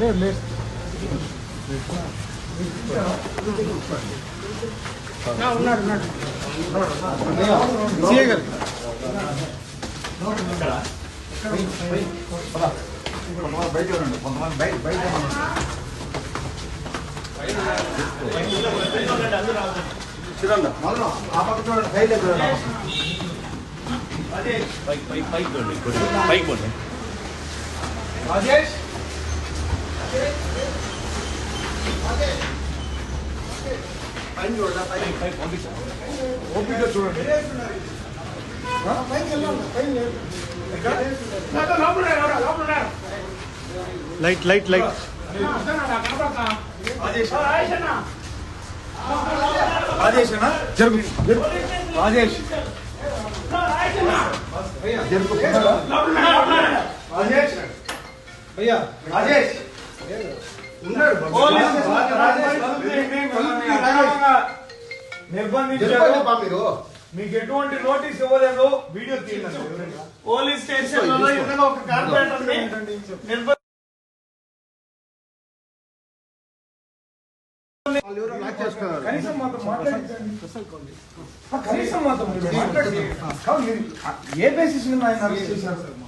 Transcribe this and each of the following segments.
లేదు లేదు ఉన్నాడు ఉన్నాడు సీఏ గారు బయట ఉండండి కొంతమంది బయట బయట చూడండి పైక్ ఆ పక్క చూడండి. పైకి పైకి పైకి పోండి పైకి పోండి రాజేష్ పైన చూడండి పైన పైకి పంపించాను ఓపిక చూడండి light light light Rajesh Rajesh అన్న జరుగు జరుగు రాజేష్ జరుపు రాజేష్ భయ్యా రాజేష్. నిర్బంధించారు మీరు. మీకు ఎటువంటి నోటీస్ ఇవ్వలేదు వీడియో తీయండి. పోలీస్ స్టేషన్లో ఏదైనా ఒక కార్పొరేటర్ నిర్బంధ కనీసం మాతో మాట్లాడండి కనీసం మాతో మీరు మాట్లాడండి కాదు, మీరు ఏ బేసిస్ మీద ఆయన చేశారు?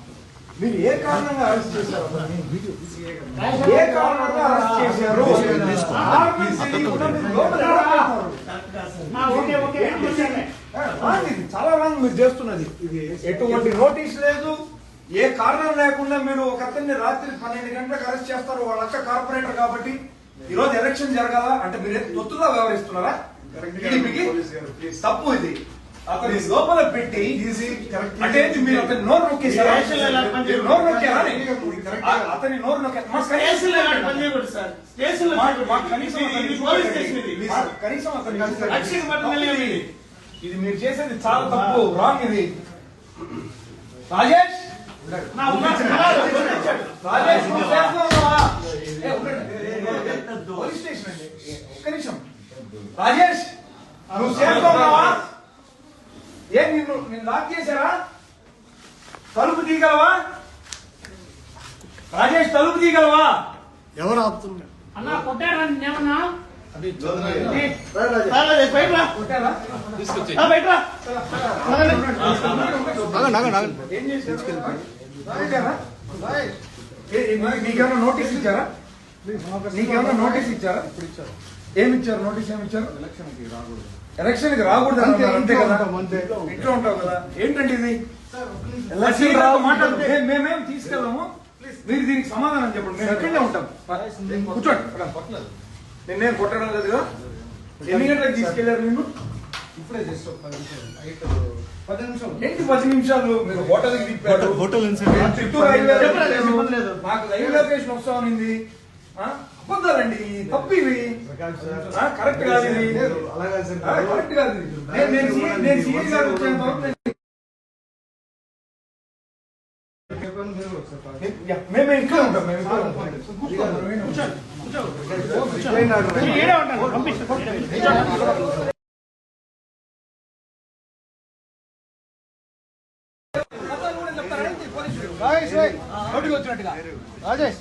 మీరు ఏ కారణంగా అరెస్ట్ చేశారు? ఏ కారణంగా అరెస్ట్ చేశారు. చాలా రాంగ్ మీరు చేస్తున్నది. ఇది ఎటువంటి నోటీస్ లేదు. ఏ కారణం లేకుండా మీరు ఒక అతన్ని రాత్రి పన్నెండు గంటలకు అరెస్ట్ చేస్తారు. వాళ్ళ అక్క కార్పొరేటర్ కాబట్టి ఈ రోజు ఎలక్షన్ జరగాల? అంటే మీరు ఏం తొత్తుగా వ్యవహరిస్తున్నారా? తప్పు ఇది. అతని లోపల పెట్టి అంటే మీరు అతని నోరు నొక్కేశారా మీరు నోరు నొక్కారా అతని నోరు నొక్కారు ఇది- మీరు చేసేది చాలా తప్పు రాంగ్ ఇది రాజేష్. రాజేష్. పోలీస్ స్టేషన్ అండి ఒక్క నిమిషం రాజేష్ నువ్వు చేస్తున్నావా ఏ నిన్ను నిన్ను లాక్ చేశారా? తలుపు తీయగలవా? రాజేష్ తలుపు తీయగలవా? ఎవరు ఆపుతున్నారు? అన్నా కొట్టారా మీ- మీకేమైనా నోటీస్ ఇచ్చారా? నీకేమైనా నోటీస్ ఇచ్చారా? ఏమి ఇచ్చారు? నోటీస్ ఏమి ఇచ్చారు? ఎలక్షన్ కి రాకూడదు అంతే కదా. ఇంట్లో ఉంటావు కదా. ఏంటండి ఇది? ఎలక్షన్ మేమేం తీసుకెళ్ళాము? మీరు దీనికి సమాధానం చెప్పండి. మేము ఇక్కడే ఉంటాం. కూర్చోండి. నిన్నేం కొట్టడం లేదుగా ఎన్ని గంటలకు తీసుకెళ్ళారు నిన్ను? ఇప్పుడే జస్ట్ పది నిమిషాలు. ఏంటి పది నిమిషాలు? మీరు హోటల్ లేదు. మాకు రైల్వే లొకేషన్ వస్తా ఉంది అబద్ధాలండి తప్పు ఇవి కరెక్ట్ కాదు ఇది కరెక్ట్ కాదు ఇది నేను నేను సీ- నేను సీఎం గారు వచ్చేంత వరకు మేము ఉంటాం మేము రాజేష్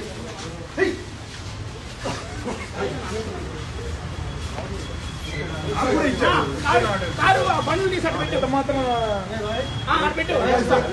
బండ్లు తీసి అటు పెట్టు. మాత్రం అటు పెట్టు. సార్.